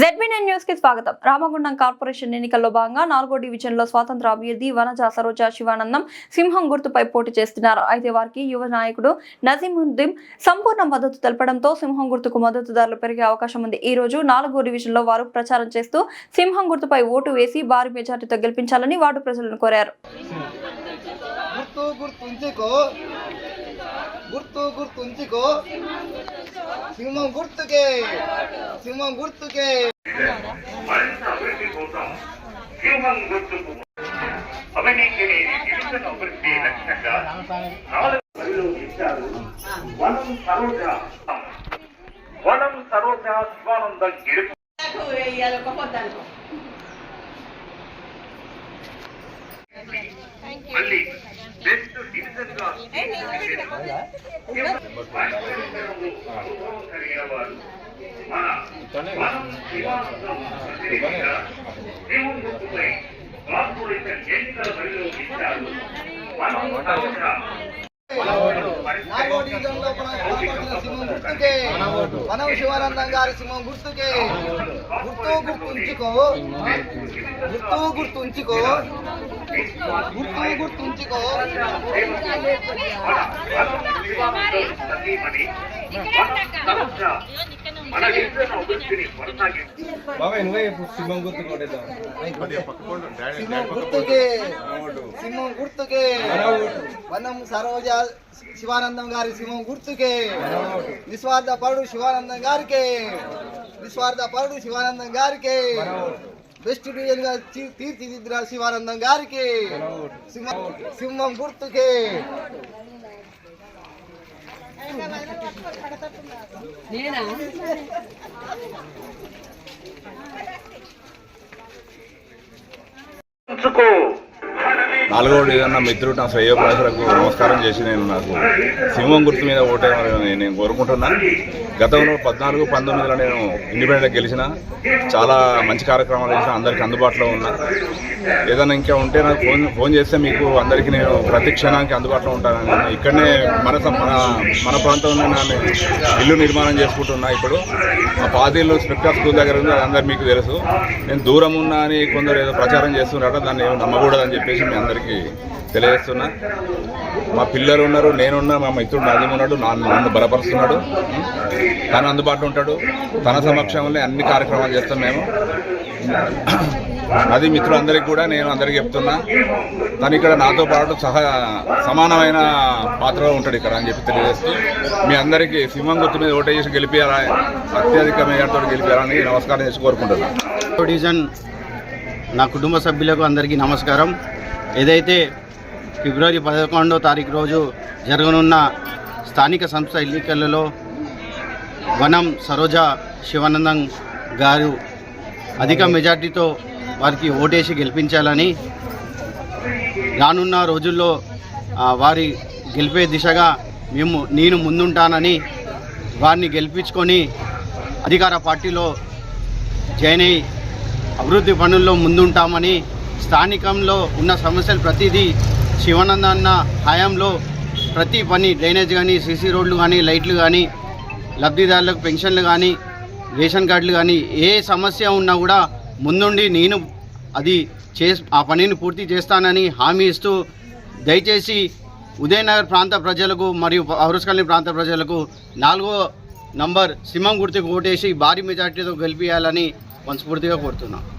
జెడ్బీనైన్ న్యూస్కి స్వాగతం. రామగుండం కార్పొరేషన్ ఎన్నికల్లో భాగంగా నాలుగో డివిజన్లో స్వాతంత్ర అభ్యర్థి వనజ సరోజ శివానందం సింహం గుర్తుపై పోటీ చేస్తున్నారు. అయితే వారికి యువ నాయకుడు నజీముద్దీన్ సంపూర్ణ మద్దతు తెలపడంతో సింహం గుర్తుకు మద్దతుదారులు పెరిగే అవకాశం ఉంది. ఈ రోజు నాలుగో డివిజన్లో వారు ప్రచారం చేస్తూ సింహం గుర్తుపై ఓటు వేసి భారీ మెజార్టీతో గెలిపించాలని వార్డు ప్రజలను కోరారు. గుర్తు గుర్తుంచుకో. గుర్తు గుర్తుంచుకో. సింహం గుర్తుకే. సింహం గుర్తుకే. వ్యూహం గుర్తుకు అవినీతిని గిరిజన అభివృద్ధి లక్ష్యంగా నాలుగు ఇచ్చారు వనం సరోజ వనం సరోజ శివానందం గెలుపు మళ్ళీ ಎಂದಿನ ಬರೆದು ಇದ್ದಾರೆ సింహం గుర్తుకే. వనం శివానందం గారి సింహం గుర్తుకే. గుర్తు గుర్తుంచుకో. గుర్తు గుర్తుంచుకో. గుర్తు గుర్తుంచుకో. మన గిరిజన అభివృద్ధిని కొనసాగించి బాబాయ్ నువ్వే చెప్పు సింహం గుర్తు కొట్టేద్దాం సింహం గుర్తుకే సింహం గుర్తుకే వనం సరోజ శివానందం గారి సింహం గుర్తుకే నిస్వార్థ పరుడు శివానందం గారికి నిస్వార్థ పరుడు శివానందం గారికి బెస్ట్ డివిజన్గా తీ- తీర్చిదిద్దిన శివానందం గారికి సింహం సింహం నేనా? ఉంచుకో నాలుగో ఏదన్నా మిత్రుడు నా శ్రేయోప్రాసులకు నమస్కారం చేసి నేను నాకు సింహం గుర్తు మీద ఓటేమని నేను కోరుకుంటున్నా. గతంలో పద్నాలుగు పంతొమ్మిదిలో నేను ఇండిపెండెంట్ గెలిచిన చాలా మంచి కార్యక్రమాలు చేసిన అందరికీ అందుబాటులో ఉన్నా. ఏదైనా ఇంకా ఉంటే నాకు ఫోన్ ఫోన్ చేస్తే మీకు అందరికీ నేను ప్రతి క్షణానికి అందుబాటులో ఉంటాను ఇక్కడనే మన మన మన ప్రాంతంలో నేను ఇల్లు నిర్మాణం చేసుకుంటున్నా ఇప్పుడు. మా పాతీళ్ళు స్పెక్టర్ స్కూల్ దగ్గర ఉంది అది అందరు మీకు తెలుసు. నేను దూరం ఉన్నా అని కొందరు ఏదో ప్రచారం చేస్తున్నారట దాన్ని నమ్మకూడదని చెప్పేసి మీ అందరికీ తెలియజేస్తున్నా. మా పిల్లలు ఉన్నారు నేనున్నా మా మిత్రుడు నాది ఉన్నాడు నన్ను నన్ను బలపరుస్తున్నాడు. తను అందుబాటులో ఉంటాడు. తన సమక్షంలో అన్ని కార్యక్రమాలు చేస్తాం మేము. అది మిత్రులందరికీ కూడా నేను అందరికీ చెప్తున్నా. తను ఇక్కడ నాతో పాటు సహ సమానమైన పాత్రలో ఉంటాడు ఇక్కడ అని చెప్పి తెలియజేస్తూ మీ అందరికీ సింహం గుర్తు మీద ఓటేసి గెలిపారా అత్యధిక మేయర్తో గెలిపారని నమస్కారం చేసి కోరుకుంటున్నాను డివిజన్ నా కుటుంబ సభ్యులకు అందరికీ నమస్కారం. ఏదైతే ఫిబ్రవరి పదకొండో తారీఖు రోజు జరగనున్న స్థానిక సంస్థ ఎన్నికలలో వనం సరోజ శివానందం గారు అధిక మెజార్టీతో వారికి ఓటేసి గెలిపించాలని రానున్న రోజుల్లో వారి గెలిపే దిశగా మేము నేను ముందుంటానని వారిని గెలిపించుకొని అధికార పార్టీలో జాయిన్ అయ్యి అభివృద్ధి పనుల్లో ముందుంటామని స్థానికంలో ఉన్న సమస్యలు ప్రతిదీ శివానంద అన్న హయాంలో ప్రతి పని డ్రైనేజ్ కానీ సీసీ రోడ్లు కానీ లైట్లు కానీ లబ్ధిదారులకు పెన్షన్లు కానీ రేషన్ కార్డులు కానీ ఏ సమస్య ఉన్నా కూడా ముందుండి నేను అది చే ఆ పనిని పూర్తి చేస్తానని హామీ ఇస్తూ దయచేసి ఉదయనగర్ ప్రాంత ప్రజలకు మరియు పౌరస్ ప్రాంత ప్రజలకు నాలుగో నంబర్ సింహం గుర్తుకు ఓటేసి భారీ మెజార్టీతో గెలిపించాలని మనస్ఫూర్తిగా కోరుతున్నాను